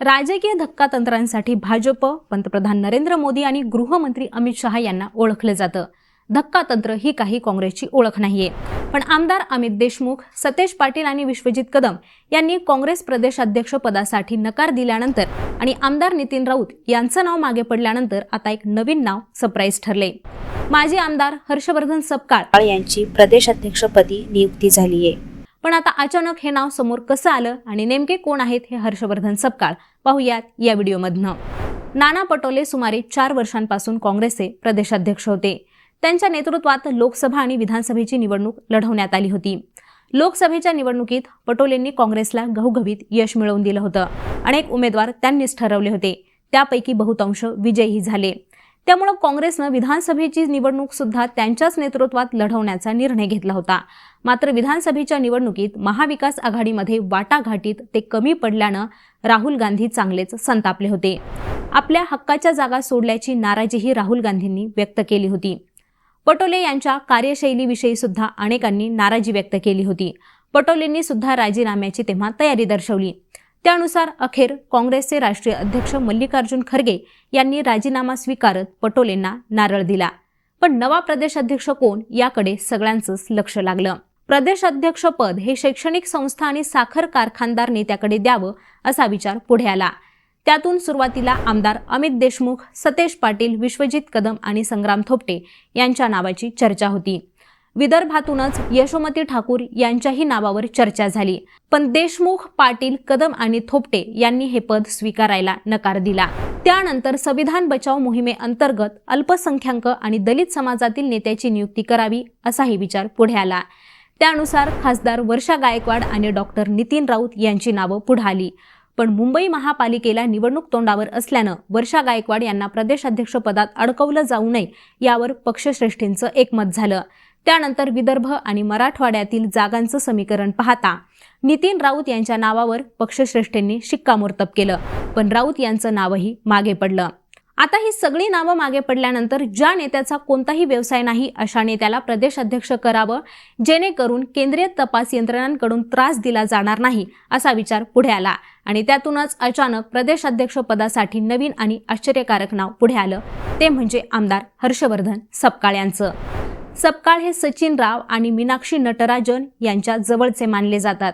राजकीय धक्कातंत्रांसाठी भाजप पंतप्रधान नरेंद्र मोदी आणि गृहमंत्री अमित शहा यांना ओळखलं जातं. धक्कातंत्र ही काही काँग्रेसची ओळख नाहीये. पण आमदार अमित देशमुख सतेज पाटील आणि विश्वजित कदम यांनी काँग्रेस प्रदेशाध्यक्ष पदासाठी नकार दिल्यानंतर आणि आमदार नितीन राऊत यांचं नाव मागे पडल्यानंतर आता एक नवीन नाव सरप्राईज ठरले माजी आमदार हर्षवर्धन सपकाळ यांची प्रदेशाध्यक्षपदी नियुक्ती झाली आहे पण आता अचानक हे नाव समोर कसं आलं आणि नेमके कोण आहेत हे हर्षवर्धन सपकाळ? पाहूयात या व्हिडिओमधनं. नाना पटोले सुमारे चार वर्षांपासून काँग्रेसचे प्रदेशाध्यक्ष होते. त्यांच्या नेतृत्वात लोकसभा आणि विधानसभेची निवडणूक लढवण्यात आली होती. लोकसभेच्या निवडणुकीत पटोलेंनी काँग्रेसला घवघवीत यश मिळवून दिलं होतं अनेक उमेदवार त्यांनीच ठरवले होते. त्यापैकी बहुतांश विजयी झाले. त्यामुळं काँग्रेसनं विधानसभेची निवडणूक सुद्धा त्यांच्याच नेतृत्वात लढवण्याचा निर्णय घेतला होता. मात्र विधानसभेच्या निवडणुकीत महाविकास आघाडीमध्ये वाटाघाटीत ते कमी पडल्यानं राहुल गांधी चांगलेच संतापले होते. आपल्या हक्काच्या जागा सोडल्याची नाराजीही राहुल गांधींनी व्यक्त केली होती. पटोले यांच्या कार्यशैलीविषयी सुद्धा अनेकांनी नाराजी व्यक्त केली होती. पटोलेंनी सुद्धा राजीनाम्याची तेव्हा तयारी दर्शवली. त्यानुसार अखेर काँग्रेसचे राष्ट्रीय अध्यक्ष मल्लिकार्जुन खरगे यांनी राजीनामा स्वीकारत पटोलेंना नारळ दिला. पण नवा प्रदेश अध्यक्ष कोण याकडे सगळ्यांचंच लक्ष लागलं. प्रदेश अध्यक्षपद हे शैक्षणिक संस्था आणि साखर कारखानदार नेत्याकडे द्यावं असा विचार पुढे आला. त्यातून सुरुवातीला आमदार अमित देशमुख सतेज पाटील विश्वजित कदम आणि संग्राम थोपटे यांच्या नावाची चर्चा होती. विदर्भातूनच यशोमती ठाकूर यांच्याही नावावर चर्चा झाली. पण देशमुख पाटील कदम आणि थोपटे यांनी हे पद स्वीकारायला नकार दिला. त्यानंतर संविधान बचाव मोहिमेअंतर्गत अल्पसंख्याक आणि दलित समाजातील नेत्याची नियुक्ती करावी असाही विचार पुढे आला. त्यानुसार खासदार वर्षा गायकवाड आणि डॉक्टर नितीन राऊत यांची नावं पुढे आली. पण मुंबई महापालिकेला निवडणूक तोंडावर असल्यानं वर्षा गायकवाड यांना प्रदेशाध्यक्षपदात अडकवलं जाऊ नये यावर पक्षश्रेष्ठींचं एकमत झालं. त्यानंतर विदर्भ आणि मराठवाड्यातील जागांचं समीकरण पाहता नितीन राऊत यांच्या नावावर पक्षश्रेष्ठींनी शिक्कामोर्तब केलं. पण राऊत यांचं नावही मागे पडलं. आता ही सगळी नावं मागे पडल्यानंतर ज्या नेत्याचा कोणताही व्यवसाय नाही अशा नेत्याला प्रदेशाध्यक्ष करावं जेणेकरून केंद्रीय तपास यंत्रणांकडून त्रास दिला जाणार नाही असा विचार पुढे आला. आणि त्यातूनच अचानक प्रदेशाध्यक्ष पदासाठी नवीन आणि आश्चर्यकारक नाव पुढे आलं. ते म्हणजे आमदार हर्षवर्धन सपकाळ यांचं. सपकाळ हे सचिन राव आणि मीनाक्षी नटराजन यांच्या जवळचे मानले जातात.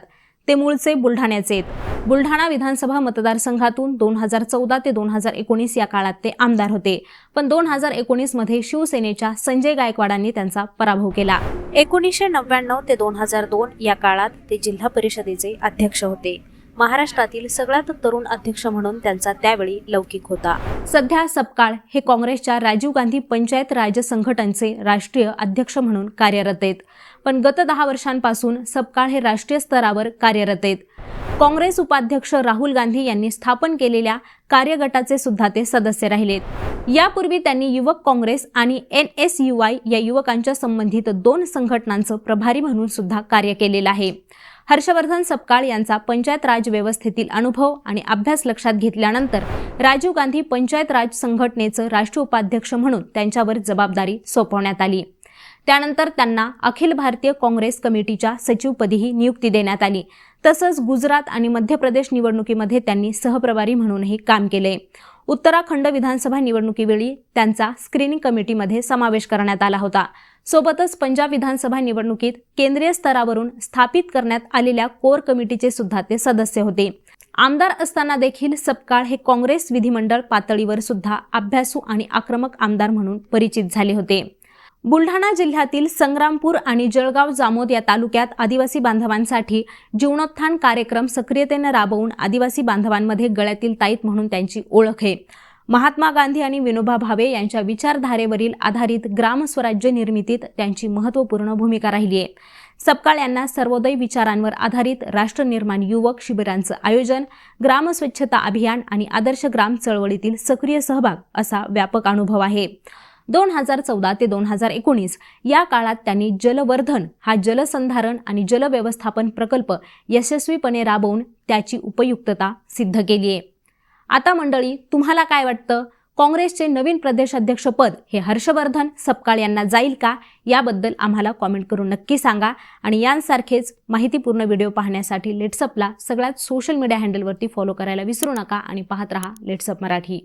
ते मूळचे बुलढाण्याचे आहेत. बुलढाणा विधानसभा मतदारसंघातून दोन हजार चौदा ते दोन हजार एकोणीस या काळात ते आमदार होते. पण दोन हजार एकोणीसमध्ये शिवसेनेच्या संजय गायकवाडांनी त्यांचा पराभव केला. एकोणीसशे नव्याण्णव ते दोन हजार दोन या काळात ते जिल्हा परिषदेचे अध्यक्ष होते. महाराष्ट्रातील सगळ्यात तरुण अध्यक्ष म्हणून त्यांचा त्यावेळी लौकिक होता. सध्या सपकाळ हे काँग्रेसच्या राजीव गांधी पंचायत राज संघटनचे राष्ट्रीय अध्यक्ष म्हणून कार्यरत आहेत. पण गत दहा वर्षांपासून सपकाळ हे राष्ट्रीय स्तरावर कार्यरत आहेत. काँग्रेस उपाध्यक्ष राहुल गांधी यांनी स्थापन केलेल्या कार्यगटाचे सुद्धा ते सदस्य राहिलेत यापूर्वी त्यांनी युवक काँग्रेस आणि एन एस यू आय या युवकांच्या संबंधित दोन संघटनांचं प्रभारी म्हणून सुद्धा कार्य केलेलं आहे. हर्षवर्धन सपकाळ यांचा पंचायत राज व्यवस्थेतील अनुभव आणि अभ्यास लक्षात घेतल्यानंतर राजीव गांधी पंचायत राज संघटनेचं राष्ट्रीय उपाध्यक्ष म्हणून त्यांच्यावर जबाबदारी सोपवण्यात आली. त्यानंतर त्यांना अखिल भारतीय काँग्रेस कमिटीच्या सचिवपदीही नियुक्ती देण्यात आली. तसंच गुजरात आणि मध्य प्रदेश निवडणुकीमध्ये त्यांनी सहप्रभारी म्हणूनही काम केले. उत्तराखंड विधानसभा निवडणुकीवेळी त्यांचा स्क्रीनिंग कमिटीमध्ये समावेश करण्यात आला होता. सोबतच पंजाब विधानसभा निवडणुकीत केंद्रीय स्तरावरून स्थापित करण्यात आलेल्या कोर कमिटीचे सुद्धा ते सदस्य होते. आमदार असताना देखील सपकाळ हे काँग्रेस विधिमंडळ पातळीवर सुद्धा अभ्यासू आणि आक्रमक आमदार म्हणून परिचित झाले होते. बुलढाणा जिल्ह्यातील संग्रामपूर आणि जळगाव जामोद या तालुक्यात आदिवासी बांधवांसाठी जीवनोत्थान कार्यक्रम सक्रियतेने राबवून आदिवासी बांधवांमध्ये गळ्यातील ताईत म्हणून त्यांची ओळख आहे. महात्मा गांधी आणि विनोबा भावे यांच्या विचारधारेवरील आधारित ग्रामस्वराज्य निर्मितीत त्यांची महत्त्वपूर्ण भूमिका राहिली आहे. सपकाळ यांना सर्वोदय विचारांवर आधारित राष्ट्रनिर्माण युवक शिबिरांचं आयोजन ग्रामस्वच्छता अभियान आणि आदर्श ग्राम चळवळीतील सक्रिय सहभाग असा व्यापक अनुभव आहे. दोन हजार चौदा ते दोन हजार एकोणीस या काळात त्यांनी जलवर्धन हा जलसंधारण आणि जलव्यवस्थापन प्रकल्प यशस्वीपणे राबवून त्याची उपयुक्तता सिद्ध केली आहे. आता मंडळी तुम्हाला काय वाटतं? काँग्रेसचे नवीन प्रदेशाध्यक्षपद हे हर्षवर्धन सपकाळ यांना जाईल का? याबद्दल आम्हाला कॉमेंट करून नक्की सांगा आणि यांसारखेच माहितीपूर्ण व्हिडिओ पाहण्यासाठी लेट्सअपला सगळ्यात सोशल मीडिया हँडलवरती फॉलो करायला विसरू नका आणि पाहत रहा लेट्सअप मराठी.